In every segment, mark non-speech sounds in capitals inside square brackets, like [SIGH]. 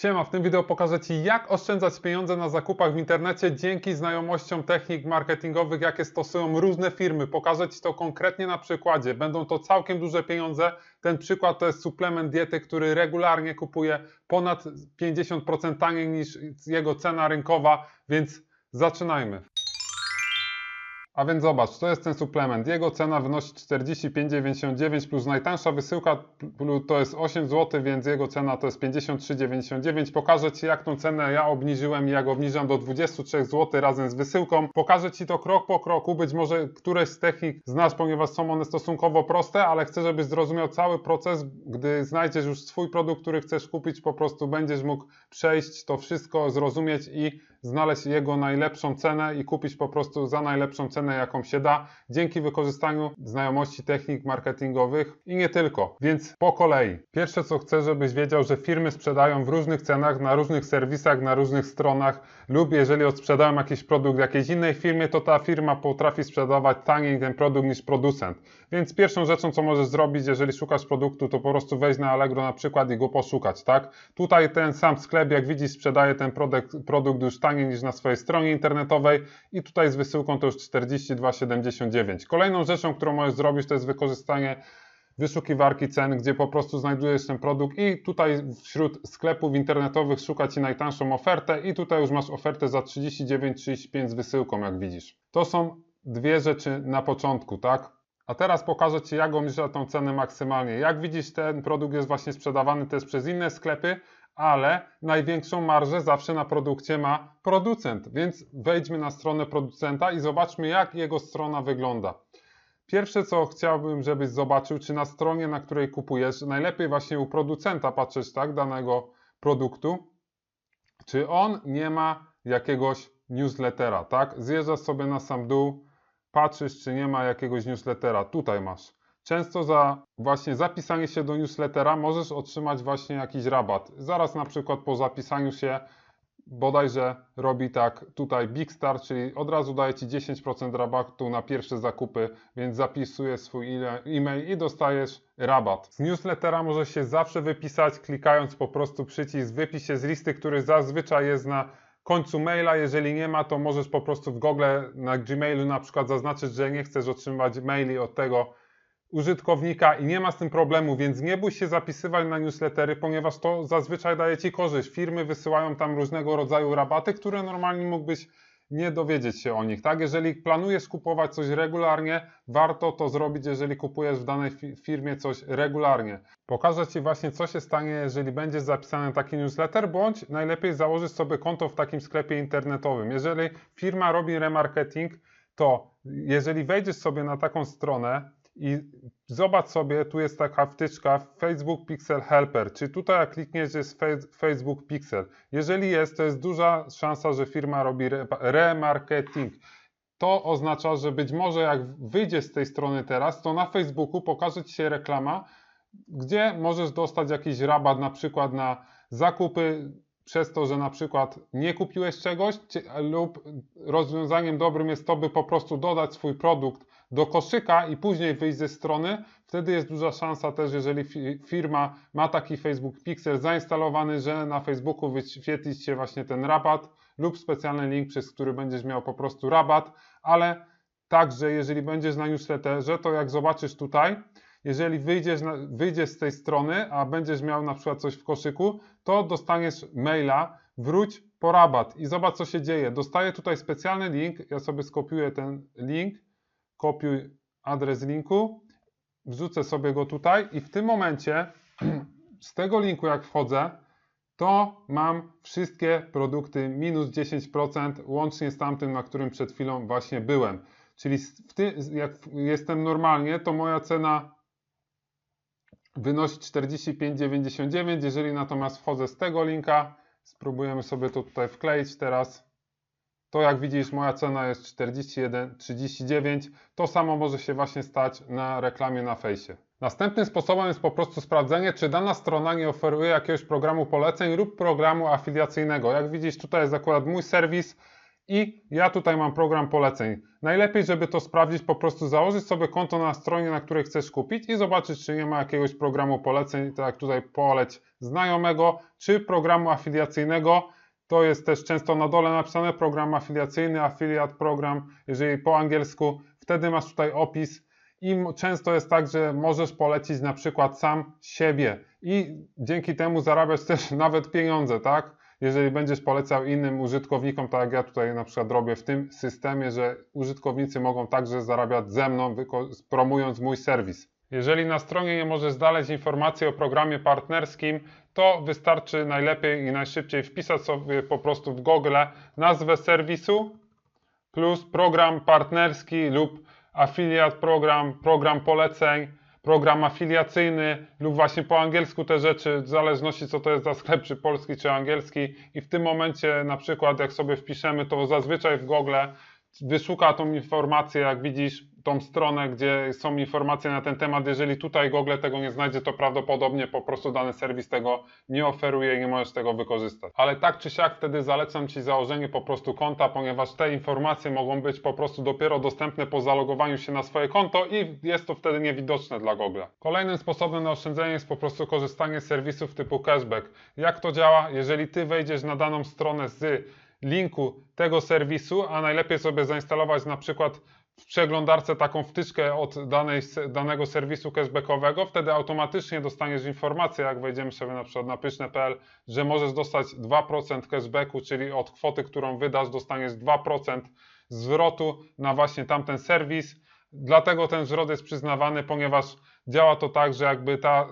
Siema, w tym wideo pokażę Ci jak oszczędzać pieniądze na zakupach w internecie dzięki znajomościom technik marketingowych, jakie stosują różne firmy. Pokażę Ci to konkretnie na przykładzie. Będą to całkiem duże pieniądze. Ten przykład to jest suplement diety, który regularnie kupuje ponad 50% taniej niż jego cena rynkowa, więc zaczynajmy. A więc zobacz, to jest ten suplement. Jego cena wynosi 45,99 plus najtańsza wysyłka to jest 8 zł, więc jego cena to jest 53,99. Pokażę Ci jak tą cenę ja obniżyłem i jak obniżam do 23 zł razem z wysyłką. Pokażę Ci to krok po kroku. Być może któreś z technik znasz, ponieważ są one stosunkowo proste, ale chcę, żebyś zrozumiał cały proces. Gdy znajdziesz już swój produkt, który chcesz kupić, po prostu będziesz mógł przejść to wszystko, zrozumieć i znaleźć jego najlepszą cenę i kupić po prostu za najlepszą cenę, jaką się da, dzięki wykorzystaniu znajomości technik marketingowych i nie tylko. Więc po kolei. Pierwsze co chcę, żebyś wiedział, że firmy sprzedają w różnych cenach, na różnych serwisach, na różnych stronach lub jeżeli odsprzedają jakiś produkt jakiejś innej firmie, to ta firma potrafi sprzedawać taniej ten produkt niż producent. Więc pierwszą rzeczą, co możesz zrobić, jeżeli szukasz produktu, to po prostu wejść na Allegro na przykład i go poszukać, tak? Tutaj ten sam sklep, jak widzisz, sprzedaje ten produkt, produkt już taniej niż na swojej stronie internetowej i tutaj z wysyłką to już 42,79. Kolejną rzeczą, którą możesz zrobić, to jest wykorzystanie wyszukiwarki cen, gdzie po prostu znajdujesz ten produkt i tutaj wśród sklepów internetowych szuka Ci najtańszą ofertę i tutaj już masz ofertę za 39,35 z wysyłką, jak widzisz. To są dwie rzeczy na początku, tak? A teraz pokażę Ci, jak obniżę tą cenę maksymalnie. Jak widzisz, ten produkt jest właśnie sprzedawany też przez inne sklepy, ale największą marżę zawsze na produkcie ma producent. Więc wejdźmy na stronę producenta i zobaczmy, jak jego strona wygląda. Pierwsze, co chciałbym, żebyś zobaczył, czy na stronie, na której kupujesz, najlepiej właśnie u producenta patrzeć, tak, danego produktu, czy on nie ma jakiegoś newslettera, tak? Zjeżdżasz sobie na sam dół, patrzysz, czy nie ma jakiegoś newslettera. Tutaj masz. Często za właśnie zapisanie się do newslettera możesz otrzymać właśnie jakiś rabat. Zaraz na przykład po zapisaniu się bodajże robi tak tutaj Big Star, czyli od razu daje Ci 10% rabatu na pierwsze zakupy, więc zapisujesz swój e-mail i dostajesz rabat. Z newslettera możesz się zawsze wypisać, klikając po prostu przycisk wypisz się z listy, który zazwyczaj jest na końcu maila. Jeżeli nie ma, to możesz po prostu w Google na Gmailu na przykład zaznaczyć, że nie chcesz otrzymywać maili od tego użytkownika i nie ma z tym problemu, więc nie bój się zapisywać na newslettery, ponieważ to zazwyczaj daje Ci korzyść. Firmy wysyłają tam różnego rodzaju rabaty, które normalnie mógłbyś nie dowiedzieć się o nich, tak? Jeżeli planujesz kupować coś regularnie, warto to zrobić, jeżeli kupujesz w danej firmie coś regularnie. Pokażę Ci właśnie, co się stanie, jeżeli będziesz zapisany taki newsletter, bądź najlepiej założyć sobie konto w takim sklepie internetowym. Jeżeli firma robi remarketing, to jeżeli wejdziesz sobie na taką stronę, i zobacz sobie, tu jest taka wtyczka Facebook Pixel Helper. Czy tutaj jak klikniesz jest Facebook Pixel? Jeżeli jest, to jest duża szansa, że firma robi remarketing. To oznacza, że być może jak wyjdziesz z tej strony teraz, to na Facebooku pokaże Ci się reklama, gdzie możesz dostać jakiś rabat na przykład na zakupy przez to, że na przykład nie kupiłeś czegoś lub rozwiązaniem dobrym jest to, by po prostu dodać swój produkt do koszyka i później wyjść ze strony, wtedy jest duża szansa też, jeżeli firma ma taki Facebook Pixel zainstalowany, że na Facebooku wyświetli się właśnie ten rabat lub specjalny link, przez który będziesz miał po prostu rabat, ale także jeżeli będziesz na newsletterze, to jak zobaczysz tutaj, jeżeli wyjdziesz, na, wyjdziesz z tej strony, a będziesz miał na przykład coś w koszyku, to dostaniesz maila, wróć po rabat i zobacz co się dzieje. Dostaję tutaj specjalny link, ja sobie skopiuję ten link, kopiuj adres linku, wrzucę sobie go tutaj i w tym momencie [CLEARS THROAT] z tego linku jak wchodzę, to mam wszystkie produkty minus 10% łącznie z tamtym, na którym przed chwilą właśnie byłem. Czyli ty, jak jestem normalnie, to moja cena wynosi 45,99. Jeżeli natomiast wchodzę z tego linka, spróbujemy sobie to tutaj wkleić teraz to jak widzisz moja cena jest 41,39. To samo może się właśnie stać na reklamie na fejsie. Następnym sposobem jest po prostu sprawdzenie, czy dana strona nie oferuje jakiegoś programu poleceń lub programu afiliacyjnego. Jak widzisz, tutaj jest akurat mój serwis I ja tutaj mam program poleceń. Najlepiej, żeby to sprawdzić, po prostu założyć sobie konto na stronie, na której chcesz kupić i zobaczyć, czy nie ma jakiegoś programu poleceń, tak jak tutaj poleć znajomego, czy programu afiliacyjnego. To jest też często na dole napisane program afiliacyjny, affiliate program, jeżeli po angielsku. Wtedy masz tutaj opis i często jest tak, że możesz polecić na przykład sam siebie i dzięki temu zarabiać też [LAUGHS] nawet pieniądze, tak? jeżeli będziesz polecał innym użytkownikom, tak jak ja tutaj na przykład robię w tym systemie, że użytkownicy mogą także zarabiać ze mną, promując mój serwis. Jeżeli na stronie nie możesz znaleźć informacji o programie partnerskim, to wystarczy najlepiej i najszybciej wpisać sobie po prostu w Google nazwę serwisu plus program partnerski lub afiliat program, program poleceń program afiliacyjny lub właśnie po angielsku te rzeczy, w zależności co to jest za sklep, czy polski, czy angielski. I w tym momencie, na przykład, jak sobie wpiszemy, to zazwyczaj w Google wyszuka tą informację, jak widzisz, tą stronę, gdzie są informacje na ten temat. Jeżeli tutaj Google tego nie znajdzie, to prawdopodobnie po prostu dany serwis tego nie oferuje i nie możesz tego wykorzystać. Ale tak czy siak wtedy zalecam Ci założenie po prostu konta, ponieważ te informacje mogą być po prostu dopiero dostępne po zalogowaniu się na swoje konto i jest to wtedy niewidoczne dla Google. Kolejnym sposobem na oszczędzenie jest po prostu korzystanie z serwisów typu cashback. Jak to działa? Jeżeli Ty wejdziesz na daną stronę z linku tego serwisu, a najlepiej sobie zainstalować na przykład w przeglądarce taką wtyczkę od danej, danego serwisu cashbackowego, wtedy automatycznie dostaniesz informację, jak wejdziemy sobie na przykład na pyszne.pl, że możesz dostać 2% cashbacku, czyli od kwoty, którą wydasz, dostaniesz 2% zwrotu na właśnie tamten serwis. Dlatego ten zwrot jest przyznawany, ponieważ działa to tak, że jakby ta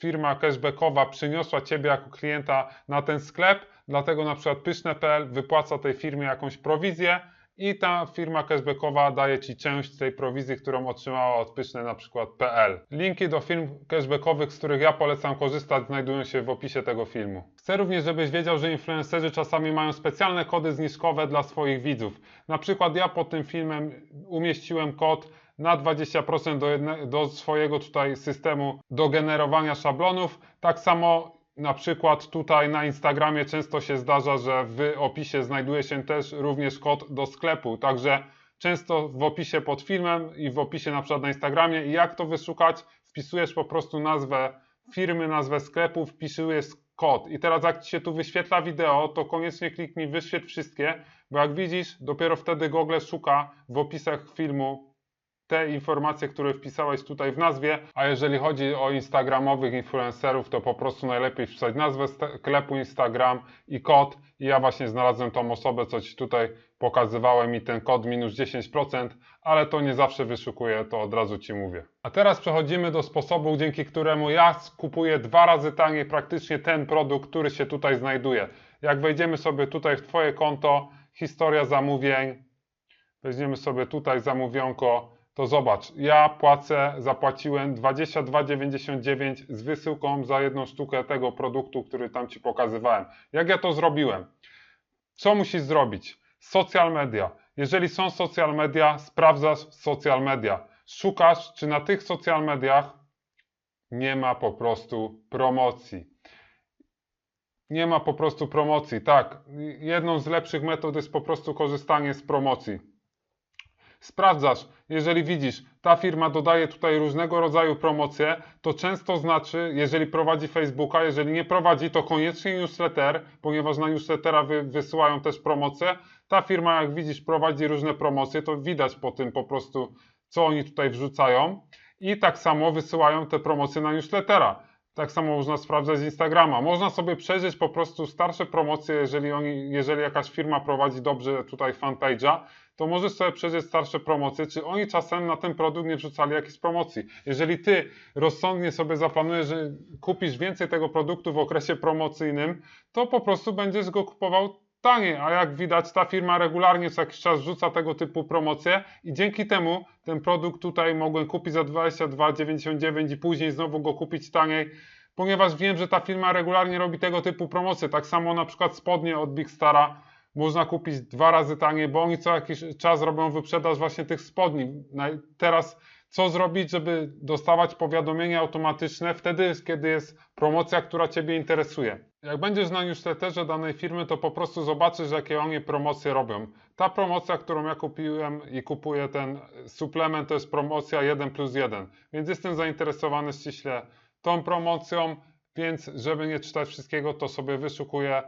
firma cashbackowa przyniosła Ciebie jako klienta na ten sklep, dlatego na przykład pyszne.pl wypłaca tej firmie jakąś prowizję, i ta firma cashbackowa daje Ci część tej prowizji, którą otrzymała od pyszne na przykład PL. Linki do firm cashbackowych, z których ja polecam korzystać, znajdują się w opisie tego filmu. Chcę również, żebyś wiedział, że influencerzy czasami mają specjalne kody zniżkowe dla swoich widzów. Na przykład ja pod tym filmem umieściłem kod na 20% do, jedne, do swojego tutaj systemu do generowania szablonów. Tak samo na przykład tutaj na Instagramie często się zdarza, że w opisie znajduje się też również kod do sklepu, także często w opisie pod filmem i w opisie na przykład na Instagramie. Jak to wyszukać? Wpisujesz po prostu nazwę firmy, nazwę sklepu, wpisujesz kod. I teraz jak Ci się tu wyświetla wideo, to koniecznie kliknij wyświetl wszystkie, bo jak widzisz, dopiero wtedy Google szuka w opisach filmu te informacje, które wpisałeś tutaj w nazwie, a jeżeli chodzi o instagramowych influencerów, to po prostu najlepiej wpisać nazwę sklepu Instagram i kod i ja właśnie znalazłem tą osobę, co Ci tutaj pokazywałem i ten kod minus 10%, ale to nie zawsze wyszukuję, to od razu Ci mówię. A teraz przechodzimy do sposobu, dzięki któremu ja kupuję dwa razy taniej praktycznie ten produkt, który się tutaj znajduje. Jak wejdziemy sobie tutaj w Twoje konto, historia zamówień, weźmiemy sobie tutaj zamówionko, to zobacz, ja płacę, zapłaciłem 22,99 z wysyłką za jedną sztukę tego produktu, który tam Ci pokazywałem. Jak ja to zrobiłem? Co musisz zrobić? Social media. Jeżeli są social media, sprawdzasz social media. Szukasz, czy na tych social mediach nie ma po prostu promocji. Nie ma po prostu promocji. Tak, jedną z lepszych metod jest po prostu korzystanie z promocji. Sprawdzasz, jeżeli widzisz, ta firma dodaje tutaj różnego rodzaju promocje, to często znaczy, jeżeli prowadzi Facebooka, jeżeli nie prowadzi, to koniecznie newsletter, ponieważ na newslettera wy, wysyłają też promocje. Ta firma, jak widzisz, prowadzi różne promocje, to widać po tym po prostu, co oni tutaj wrzucają. I tak samo wysyłają te promocje na newslettera. Tak samo można sprawdzać z Instagrama. Można sobie przejrzeć po prostu starsze promocje, jeżeli, oni, jeżeli jakaś firma prowadzi dobrze tutaj fanpage'a, to możesz sobie przejrzeć starsze promocje, czy oni czasem na ten produkt nie wrzucali jakiejś promocji. Jeżeli ty rozsądnie sobie zaplanujesz, że kupisz więcej tego produktu w okresie promocyjnym, to po prostu będziesz go kupował taniej, a jak widać ta firma regularnie co jakiś czas rzuca tego typu promocje i dzięki temu ten produkt tutaj mogłem kupić za 22,99 i później znowu go kupić taniej, ponieważ wiem, że ta firma regularnie robi tego typu promocje. Tak samo na przykład spodnie od Big Stara można kupić dwa razy taniej, bo oni co jakiś czas robią wyprzedaż właśnie tych spodni. Teraz Co zrobić, żeby dostawać powiadomienia automatyczne wtedy, kiedy jest promocja, która Ciebie interesuje? Jak będziesz na newsletterze danej firmy, to po prostu zobaczysz, jakie oni promocje robią. Ta promocja, którą ja kupiłem i kupuję ten suplement, to jest promocja 1 plus 1. Więc jestem zainteresowany ściśle tą promocją, więc żeby nie czytać wszystkiego, to sobie wyszukuję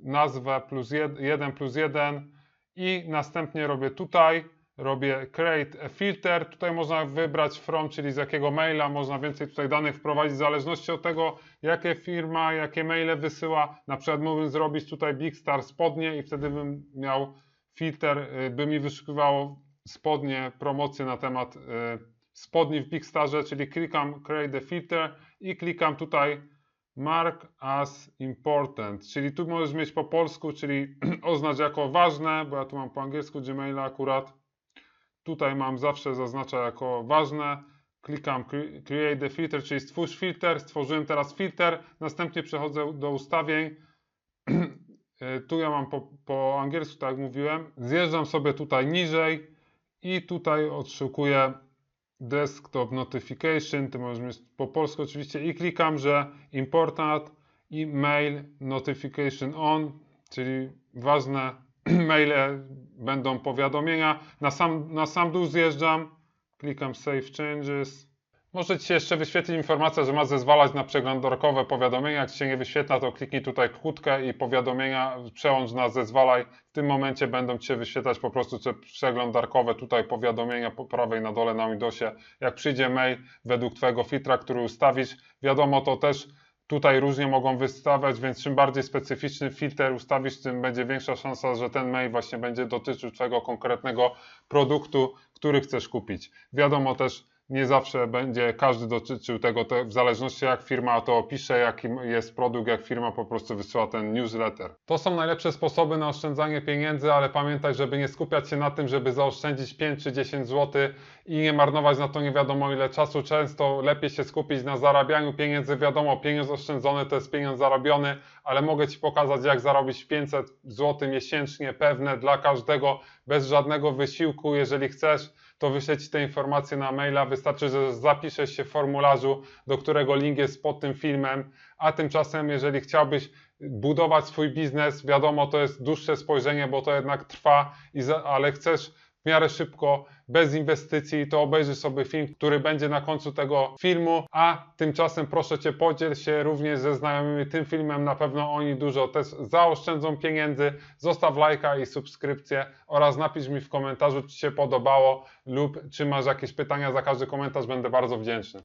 nazwę plus 1 plus 1 i następnie robię tutaj, robię create filter, tutaj można wybrać from, czyli z jakiego maila, można więcej tutaj danych wprowadzić w zależności od tego, jakie firma, jakie maile wysyła, na przykład mógłbym zrobić tutaj Big Star spodnie i wtedy bym miał filtr, y, by mi wyszukiwało spodnie, promocje na temat y, spodni w Big Starze, czyli klikam create a filter i klikam tutaj Mark as important, czyli tu możesz mieć po polsku, czyli [CLEARS THROAT] oznacz jako ważne, bo ja tu mam po angielsku Gmaila akurat. Tutaj mam zawsze zaznacza jako ważne. Klikam create the filter, czyli stwórz filtr. Stworzyłem teraz filtr, następnie przechodzę do ustawień. [CLEARS THROAT] tu ja mam po, po angielsku, tak jak mówiłem. Zjeżdżam sobie tutaj niżej i tutaj odszukuję desktop notification, ty możesz mieć po polsku oczywiście i klikam, że important i mail notification on, czyli ważne [CLEARS THROAT] maile będą powiadomienia. Na sam, na sam dół zjeżdżam, klikam save changes, może Ci się jeszcze wyświetlić informacja, że ma zezwalać na przeglądarkowe powiadomienia. Jak się nie wyświetla, to kliknij tutaj kłódkę i powiadomienia przełącz na zezwalaj. W tym momencie będą Ci się wyświetlać po prostu te przeglądarkowe tutaj powiadomienia po prawej na dole na Windowsie. Jak przyjdzie mail według Twojego filtra, który ustawisz, wiadomo to też tutaj różnie mogą wystawiać, więc czym bardziej specyficzny filtr ustawisz, tym będzie większa szansa, że ten mail właśnie będzie dotyczył Twojego konkretnego produktu, który chcesz kupić. Wiadomo też, nie zawsze będzie każdy dotyczył tego, w zależności jak firma to opisze, jaki jest produkt, jak firma po prostu wysyła ten newsletter. To są najlepsze sposoby na oszczędzanie pieniędzy, ale pamiętaj, żeby nie skupiać się na tym, żeby zaoszczędzić 5 czy 10 zł i nie marnować na to nie wiadomo ile czasu. Często lepiej się skupić na zarabianiu pieniędzy. Wiadomo, pieniądz oszczędzony to jest pieniądz zarobiony, ale mogę Ci pokazać, jak zarobić 500 zł miesięcznie, pewne dla każdego, bez żadnego wysiłku, jeżeli chcesz to wyślę Ci te informacje na maila. Wystarczy, że zapiszesz się w formularzu, do którego link jest pod tym filmem. A tymczasem, jeżeli chciałbyś budować swój biznes, wiadomo, to jest dłuższe spojrzenie, bo to jednak trwa, ale chcesz w miarę szybko, bez inwestycji, to obejrzyj sobie film, który będzie na końcu tego filmu, a tymczasem proszę Cię podziel się również ze znajomymi tym filmem, na pewno oni dużo też zaoszczędzą pieniędzy, zostaw lajka i subskrypcję oraz napisz mi w komentarzu, czy się podobało lub czy masz jakieś pytania, za każdy komentarz będę bardzo wdzięczny.